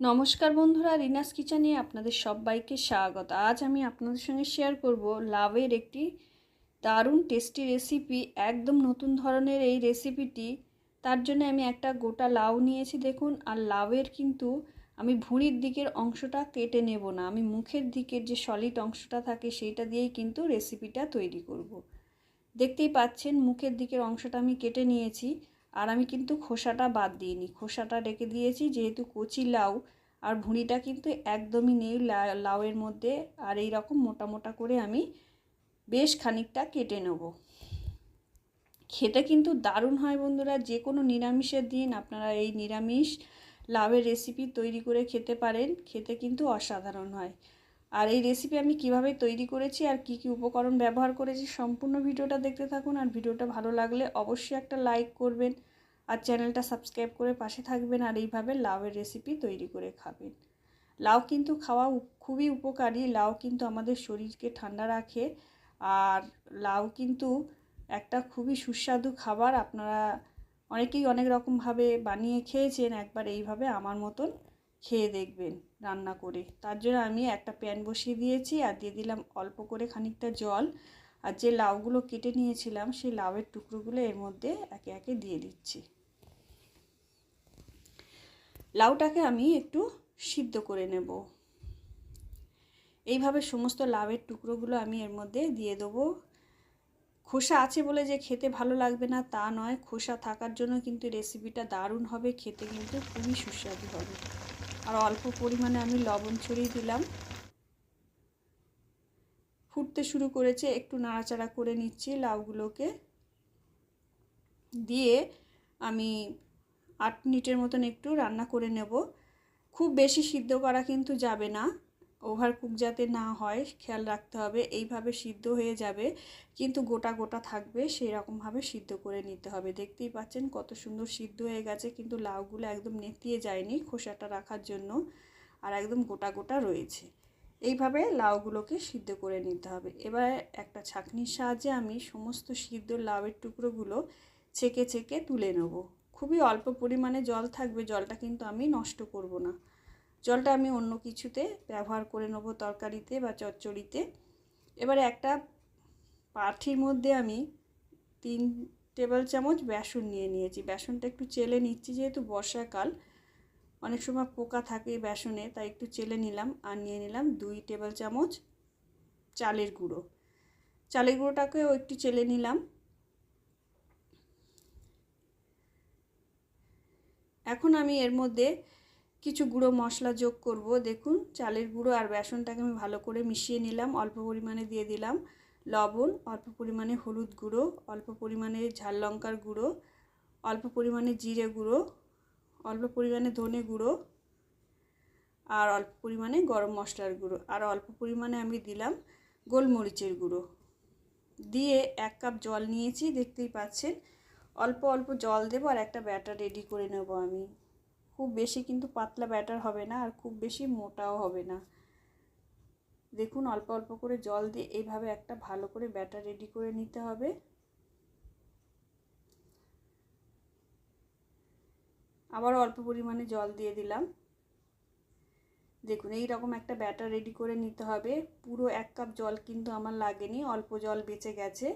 নমস্কার বন্ধুরা, রিনাস কিচেনে আপনাদের সবাইকে স্বাগত আজ আমি আপনাদের সঙ্গে শেয়ার করব লাউয়ের একটি দারুণ টেস্টি রেসিপি একদম নতুন ধরনের এই রেসিপিটি তার জন্য আমি একটা গোটা লাউ নিয়েছি, দেখুন, আর লাউয়ের কিন্তু আমি ভুঁড়ির দিকের অংশটা কেটে নেব না, আমি মুখের দিকের যে সলিড অংশটা থাকে সেইটা দিয়েই কিন্তু রেসিপিটা তৈরি করব। দেখতেই পাচ্ছেন, মুখের দিকের অংশটা আমি কেটে নিয়েছি আর আমি কিন্তু খোসাটা বাদ দিইনি। খোসাটা রেখে দিয়েছি, যেহেতু কচি লাউ, আর ভুঁড়িটা কিন্তু একদমই নেই লাউয়ের মধ্যে। আর এই রকম মোটা মোটা করে আমি বেশ খানিকটা কেটে নেব। খেতে কিন্তু দারুণ হয় বন্ধুরা, যে কোনো নিরামিষের দিন আপনারা এই নিরামিষ লাউয়ের রেসিপি তৈরি করে খেতে পারেন। খেতে কিন্তু অসাধারণ হয়। আর এই রেসিপি আমি কীভাবে তৈরি করেছি আর কি কি উপকরণ ব্যবহার করেছি সম্পূর্ণ ভিডিওটা দেখতে থাকুন আর ভিডিওটা ভালো লাগলে অবশ্যই একটা লাইক করবেন আর চ্যানেলটা সাবস্ক্রাইব করে পাশে থাকবেন আর এইভাবে লাউয়ের রেসিপি তৈরি করে খাবেন। লাউ কিন্তু খাওয়া খুবই উপকারী, লাউ কিন্তু আমাদের শরীরকে ঠান্ডা রাখে আর লাউ কিন্তু একটা খুবই সুস্বাদু খাবার। আপনারা অনেকেই অনেক রকমভাবে বানিয়ে খেয়েছেন, একবার এইভাবে আমার মতন খেয়ে দেখবেন। রান্না করে। তার জন্য আমি একটা প্যান বসিয়ে দিয়েছি আর দিয়ে দিলাম অল্প করে খানিকটা জল। আর যে লাউগুলো কেটে নিয়েছিলাম, সেই লাউয়ের টুকরোগুলো এর মধ্যে একে একে দিয়ে দিচ্ছি। লাউটাকে আমি একটু সিদ্ধ করে নেব। এইভাবে সমস্ত লাউয়ের টুকরোগুলো আমি এর মধ্যে দিয়ে দেবো। খোসা আছে বলে যে খেতে ভালো লাগবে না, তা নয়। খোসা থাকার জন্য কিন্তু রেসিপিটা দারুণ হবে, খেতে কিন্তু খুবই সুস্বাদু হবে। আর অল্প পরিমাণে আমি লবণ ছড়িয়ে দিলাম। ফুটতে শুরু করেছে, একটু নাড়াচাড়া করে নিচ্ছি লাউগুলোকে। দিয়ে আমি আট মিনিটের মতন একটু রান্না করে নেব। খুব বেশি সিদ্ধ করা কিন্তু যাবে না। ওভার কুক যাতে না হয়, খেয়াল রাখতে হবে, এইভাবে সিদ্ধ হয়ে যাবে। কিন্তু গোটা গোটা থাকবে সেই রকমভাবে সিদ্ধ করে নিতে হবে। দেখতেই পাচ্ছেন কত সুন্দর সিদ্ধ হয়ে গেছে, কিন্তু লাউগুলো একদম নেতিয়ে যায়নি খোসাটা রাখার জন্য আর একদম গোটা গোটা রয়েছে। এইভাবে লাউগুলোকে সিদ্ধ করে নিতে হবে। এবার একটা ছাঁকনির সাহায্যে আমি সমস্ত সিদ্ধ লাউয়ের টুকরোগুলো ছেঁকে ছেঁকে তুলে নেব। খুবই অল্প পরিমাণে জল থাকবে, জলটা কিন্তু আমি নষ্ট করব না। জলটা আমি অন্য কিছুতে ব্যবহার করে নেব তরকারিতে বা চচ্চড়িতে। এবারে একটা পাঠির মধ্যে আমি তিন টেবিল চামচ বেসন নিয়ে নিয়েছি। বেসনটা একটু চেলে নিচ্ছি যেহেতু বর্ষাকাল। অনেক সময় পোকা থাকে বেসনে, তাই একটু চেলে নিলাম আর নিয়ে নিলাম দুই টেবিল চামচ চালের গুঁড়ো। চালের গুঁড়োটাকেও একটু চেলে নিলাম। এখন আমি এর মধ্যে কিছু গুঁড়ো মশলা যোগ করব। দেখুন, চালের গুঁড়ো আর বেসনটাকে আমি ভালো করে মিশিয়ে নিলাম। অল্প পরিমাণে দিয়ে দিলাম লবণ, অল্প পরিমাণে হলুদ গুঁড়ো, অল্প পরিমাণে ঝাল লঙ্কার গুঁড়ো, অল্প পরিমাণে জিরে গুঁড়ো, অল্প পরিমাণে ধনে গুঁড়ো আর অল্প পরিমাণে গরম মশলার গুঁড়ো আর অল্প পরিমাণে আমি দিলাম গোলমরিচের গুঁড়ো। দিয়ে এক কাপ জল নিয়েছি, দেখতেই পাচ্ছেন। অল্প অল্প জল দেবো আর একটা ব্যাটার রেডি করে নেব আমি। খুব বেশি কিন্তু পাতলা ব্যাটার হবে না আর খুব বেশি মোটাও হবে না। দেখুন, অল্প অল্প করে জল দিয়ে এইভাবে একটা ভালো করে ব্যাটার রেডি করে নিতে হবে। আবার অল্প পরিমাণে জল দিয়ে দিলাম। দেখুন এই রকম একটা ব্যাটার রেডি করে নিতে হবে। পুরো এক কাপ জল কিন্তু আমার লাগেনি, অল্প জল বেঁচে গেছে।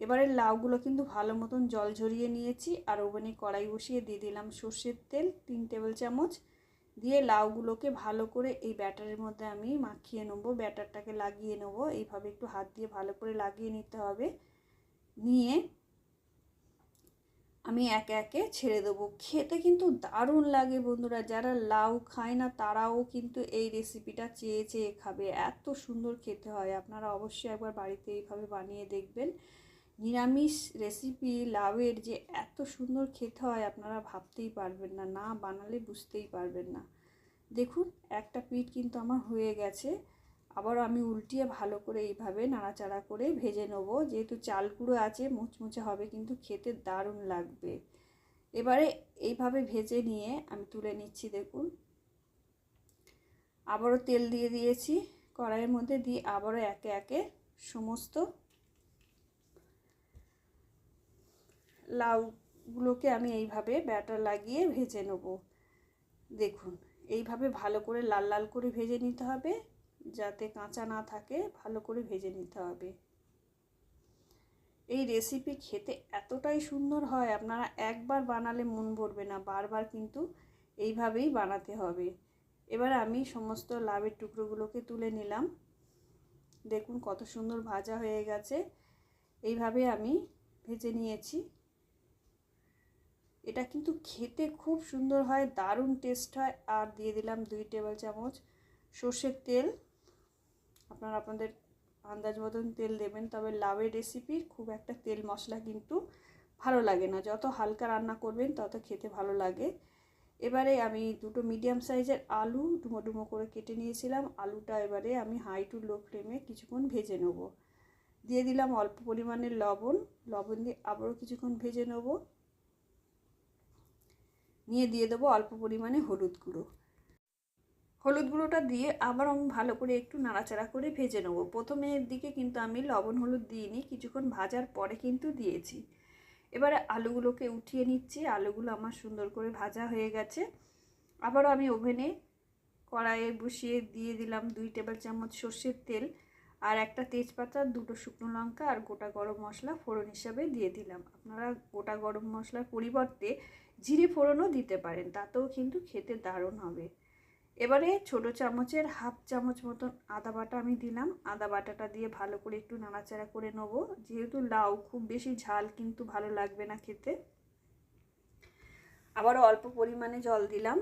এবারে লাউগুলো কিন্তু ভালো মতন জল ঝরিয়ে নিয়েছি আর ওভেনে কড়াই বসিয়ে দিয়ে দিলাম সর্ষের তেল, তিন টেবিল চামচ। দিয়ে লাউগুলোকে ভালো করে এই ব্যাটারের মধ্যে আমি মাখিয়ে নেব, ব্যাটারটাকে লাগিয়ে নেব। এইভাবে একটু হাত দিয়ে ভালো করে লাগিয়ে নিতে হবে। নিয়ে আমি একে একে ছেড়ে দেবো। খেতে কিন্তু দারুণ লাগে বন্ধুরা, যারা লাউ খায় না তারাও কিন্তু এই রেসিপিটা চেয়ে চেয়ে খাবে। এত সুন্দর খেতে হয়, আপনারা অবশ্যই একবার বাড়িতে এইভাবে বানিয়ে দেখবেন। নিরামিষ রেসিপি লাউয়ের যে এত সুন্দর খেতে হয় আপনারা ভাবতেই পারবেন না না বানালে বুঝতেই পারবেন না। দেখুন, একটা পিঠ কিন্তু আমার হয়ে গেছে। আবার আমি উল্টিয়ে ভালো করে এইভাবে নাড়াচাড়া করে ভেজে নেব। যেহেতু চাল গুঁড়ো আছে, মুচমুচে হবে, কিন্তু খেতে দারুণ লাগবে। এবারে এইভাবে ভেজে নিয়ে আমি তুলে নিচ্ছি, দেখুন। আবারও তেল দিয়ে দিয়েছি। কড়াইয়ের মধ্যে দিয়ে আবারও একে একে সমস্ত লাউগুলোকে আমি এইভাবে ব্যাটার লাগিয়ে ভেজে নেব। দেখুন, এইভাবে ভালো করে লাল লাল করে ভেজে নিতে হবে, যাতে কাঁচা না থাকে, ভালো করে ভেজে নিতে হবে। এই রেসিপি খেতে এতটাই সুন্দর হয়, আপনারা একবার বানালে মন ভরবে না, বারবার কিন্তু এইভাবেই বানাতে হবে। এবার আমি সমস্ত লাভের টুকরোগুলোকে তুলে নিলাম। দেখুন কত সুন্দর ভাজা হয়ে গেছে। এইভাবে আমি ভেজে নিয়েছি। এটা কিন্তু খেতে খুব সুন্দর হয়, দারুণ টেস্ট হয়। আর দিয়ে দিলাম দুই টেবিল চামচ সর্ষের তেল। আপনারা আপনাদের আন্দাজ মতন তেল দেবেন, তবে লাভের রেসিপি খুব একটা তেল মশলা কিন্তু ভালো লাগে না। যত হালকা রান্না করবেন, তত খেতে ভালো লাগে। এবারে আমি দুটো মিডিয়াম সাইজের আলু ডুমো ডুমো করে কেটে নিয়েছিলাম। আলুটা এবারে আমি হাই টু লো ফ্লেমে কিছুক্ষণ ভেজে নেব। দিয়ে দিলাম অল্প পরিমাণে লবণ। লবণ দিয়ে আবারও কিছুক্ষণ ভেজে নেব। নিয়ে দিয়ে দেবো অল্প পরিমাণে হলুদ গুঁড়ো। হলুদ গুঁড়োটা দিয়ে আবার আমি ভালো করে একটু নাড়াচাড়া করে ভেজে নেব। প্রথমের দিকে কিন্তু আমি লবণ হলুদ দিইনি, কিছুক্ষণ ভাজার পরে কিন্তু দিয়েছি। এবারে আলুগুলোকে উঠিয়ে নিচ্ছি, আলুগুলো আমার সুন্দর করে ভাজা হয়ে গেছে। আবারও আমি ওভেনে কড়াইয়ে বসিয়ে দিয়ে দিলাম দুই টেবিল চামচ সর্ষের তেল আর একটা তেজপাতা, দুটো শুকনো লঙ্কা আর গোটা গরম মশলা ফোড়ন হিসাবে দিয়ে দিলাম। আপনারা গোটা গরম মশলার পরিবর্তে জিরে ফোড়নও দিতে পারেন, তাতেও কিন্তু খেতে দারুণ হবে। এবারে ছোট চামচের হাফ চামচ মতন আদা বাটা আমি দিলাম। আদা বাটাটা দিয়ে ভালো করে একটু নাড়াচাড়া করে নেব। যেহেতু লাউ, খুব বেশি ঝাল কিন্তু ভালো লাগবে না খেতে। আবারও অল্প পরিমাণে জল দিলাম।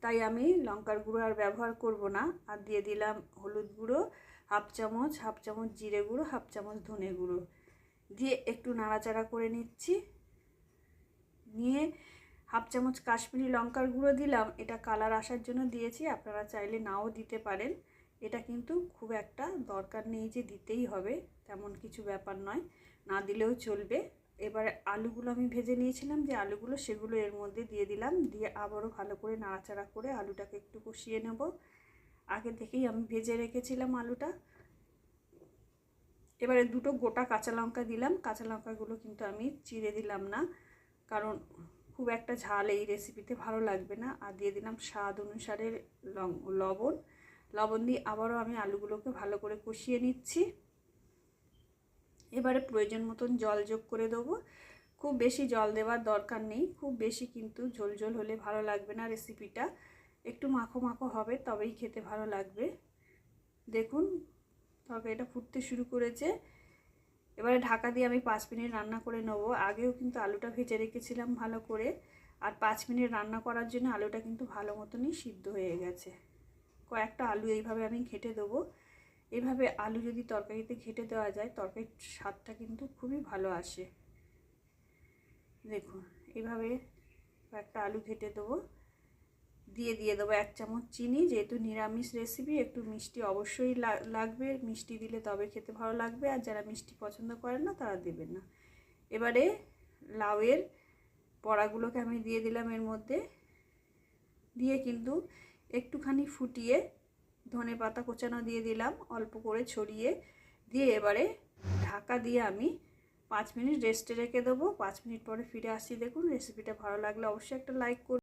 তাই আমি লঙ্কার গুঁড়ো আর ব্যবহার করব না। আর দিয়ে দিলাম হলুদ গুঁড়ো, হাফ চামচ হাফ চামচ জিরে গুঁড়ো, হাফ চামচ ধনে গুঁড়ো। দিয়ে একটু নাড়াচাড়া করে নিচ্ছি। নিয়ে হাফ চামচ কাশ্মীরি লঙ্কার গুঁড়ো দিলাম। এটা কালার আসার জন্য দিয়েছি, আপনারা চাইলে নাও দিতে পারেন। এটা কিন্তু খুব একটা দরকার নেই যে দিতেই হবে, তেমন কিছু ব্যাপার নয়, না দিলেও চলবে। এবারে আলুগুলো আমি ভেজে নিয়েছিলাম, যে আলুগুলো সেগুলো এর মধ্যে দিয়ে দিলাম, দিয়ে আবারও ভালো করে নাড়াচাড়া করে আলুটাকে একটু কষিয়ে নেব। আগে থেকেই আমি ভেজে রেখেছিলাম আলুটা। এবারে দুটো গোটা কাঁচা লঙ্কা দিলাম। কাঁচা লঙ্কাগুলো কিন্তু আমি চিড়ে দিলাম না। কারণ খুব একটা ঝাল এই রেসিপিতে ভালো লাগবে না। আর দিয়ে দিলাম স্বাদ অনুসারে লবণ। লবণ দিয়ে আবারও আমি আলুগুলোকে ভালো করে কষিয়ে নিচ্ছি। এবারে প্রয়োজন মতন জল যোগ করে দেবো। খুব বেশি জল দেওয়ার দরকার নেই। খুব বেশি কিন্তু ঝোল ঝোল হলে ভালো লাগবে না রেসিপিটা একটু মাখো মাখো হবে, তবেই খেতে ভালো লাগবে। দেখুন, তরকারিটা ফুটতে শুরু করেছে। এবারে ঢাকা দিয়ে আমি পাঁচ মিনিট রান্না করে নেব। আগেও কিন্তু আলুটা ভেজে রেখেছিলাম ভালো করে। আর পাঁচ মিনিট রান্না করার জন্য আলুটা কিন্তু ভালো মতনই সিদ্ধ হয়ে গেছে। কয়েকটা আলু এইভাবে আমি ঘেটে দেবো। এভাবে আলু যদি তরকারিতে ঘেটে দেওয়া যায়, তরকারির স্বাদটা কিন্তু খুবই ভালো আসে। দেখুন এইভাবে কয়েকটা আলু ঘেটে দেবো। দিয়ে দিয়ে দেবো এক চামচ চিনি, যেহেতু নিরামিষ রেসিপি একটু মিষ্টি অবশ্যই লাগবে। মিষ্টি দিলে তবে খেতে ভালো লাগবে, আর যারা মিষ্টি পছন্দ করেন না, তারা দেবেন না। এবারে লাউয়ের বড়াগুলোকে আমি দিয়ে দিলাম এর মধ্যে। দিয়ে কিন্তু একটুখানি ফুটিয়ে ধনে পাতা কোচানো দিয়ে দিলাম, অল্প করে ছড়িয়ে। দিয়ে এবারে ঢাকা দিয়ে আমি পাঁচ মিনিট রেস্টে রেখে দেবো। পাঁচ মিনিট পরে ফিরে আসছি দেখুন রেসিপিটা ভালো লাগলে অবশ্যই একটা লাইক করুন।